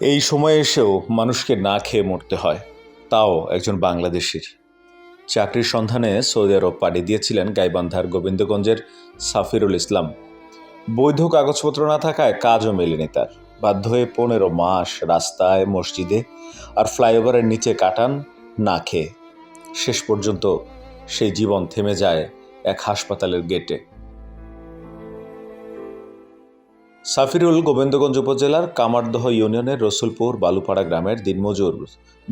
এই সময়ে এসেও মানুষকে না খেয়ে মরতে হয়। তাও একজন বাংলাদেশির। চাকরির সন্ধানে সৌদি আরব পাড়ি দিয়েছিলেন গাইবান্ধার গোবিন্দগঞ্জের সাফিরুল ইসলাম। বৈধ কাগজপত্র না থাকায় কাজও মেলেনি তার। বাধ্য হয়ে পনেরো মাস রাস্তায়, মসজিদে আর ফ্লাইওভারের নিচে কাটান, না খেয়ে। শেষ পর্যন্ত সেই জীবন থেমে যায় এক হাসপাতালের গেটে। সাফিরুল গোবিন্দগঞ্জ উপজেলার কামারদহ ইউনিয়নের রসুলপুর বালুপাড়া গ্রামের দিনমজুর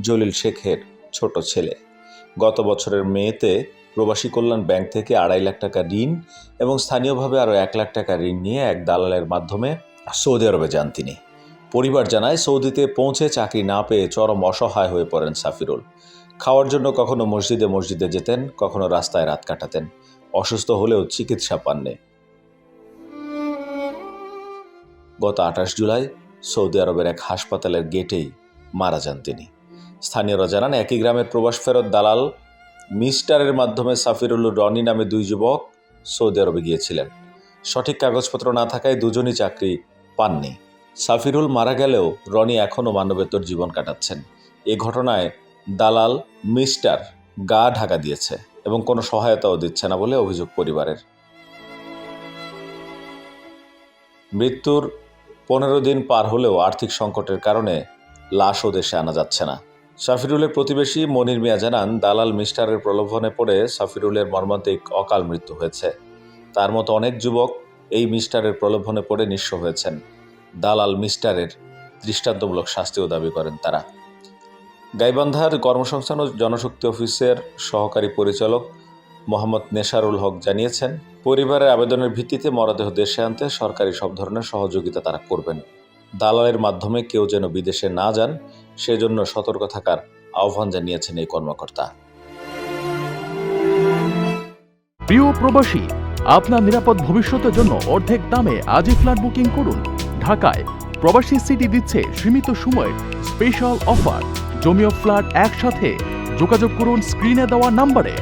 জলিল শেখের ছোট ছেলে। গত বছরের মেতে প্রবাসী কল্যাণ ব্যাংক থেকে আড়াই লাখ টাকা ঋণ এবং স্থানীয়ভাবে আরও এক লাখ টাকা ঋণ নিয়ে এক দালালের মাধ্যমে সৌদি আরবে যান তিনি। পরিবার জানায়, সৌদিতে পৌঁছে চাকরি না পেয়ে চরম অসহায় হয়ে পড়েন সাফিরুল। খাওয়ার জন্য কখনো মসজিদে মসজিদে যেতেন, কখনো রাস্তায় রাত কাটাতেন। অসুস্থ হলেও চিকিৎসা পাননি। গত আঠাশ জুলাই সৌদি আরবের এক হাসপাতালের গেটেই মারা যান তিনি। স্থানীয়রা জানান, একই গ্রামের প্রবাস ফেরত দালাল মিস্টারের মাধ্যমে সাফিরুল রনি নামে দুই যুবক সৌদি আরবে গিয়েছিলেন। সঠিক কাগজপত্র না থাকায় দুজনই চাকরি পাননি। সাফিরুল মারা গেলেও রনি এখনও মানবেতর জীবন কাটাচ্ছেন। এ ঘটনায় দালাল মিস্টার গা ঢাকা দিয়েছে এবং কোনো সহায়তাও দিচ্ছে না বলে অভিযোগ পরিবারের। মৃত্যুর পনেরো দিন পার হলেও আর্থিক সংকটের কারণে লাশও দেশে আনা যাচ্ছে না। সাফিরুলের প্রতিবেশী মনির মিয়া জানান, দালাল মিস্টারের প্রলোভনে পড়ে সাফিরুলের মর্মান্তিক অকাল মৃত্যু হয়েছে। তার মতো অনেক যুবক এই মিস্টারের প্রলোভনে পড়ে নিঃস্ব হয়েছেন। দালাল মিস্টারের দৃষ্টান্তমূলক শাস্তিও দাবি করেন তারা। গাইবান্ধার কর্মসংস্থান ও জনশক্তি অফিসের সহকারী পরিচালক মোহাম্মদ নেশারুল হক জানিয়েছেন পরিবারের আবেদনের ভিত্তিতে মরদেহ দেশে আনতে সরকারি সব ধরনের সহযোগিতা তারা করবেন। দালালের মাধ্যমে কেউ যেন বিদেশে না যান, সেজন্য সতর্ক থাকার আহ্বান জানিয়েছেন এই কর্মকর্তা। প্রিয় প্রবাসী, আপনার নিরাপদ ভবিষ্যতের জন্য অর্ধেক দামে আজই ফ্ল্যাট বুকিং করুন। ঢাকায় প্রবাসী সিটি দিচ্ছে সীমিত সময়ের স্পেশাল অফার। জমিও ফ্ল্যাট একসাথে যোগাযোগ করুন স্ক্রিনে দেওয়া নাম্বারে।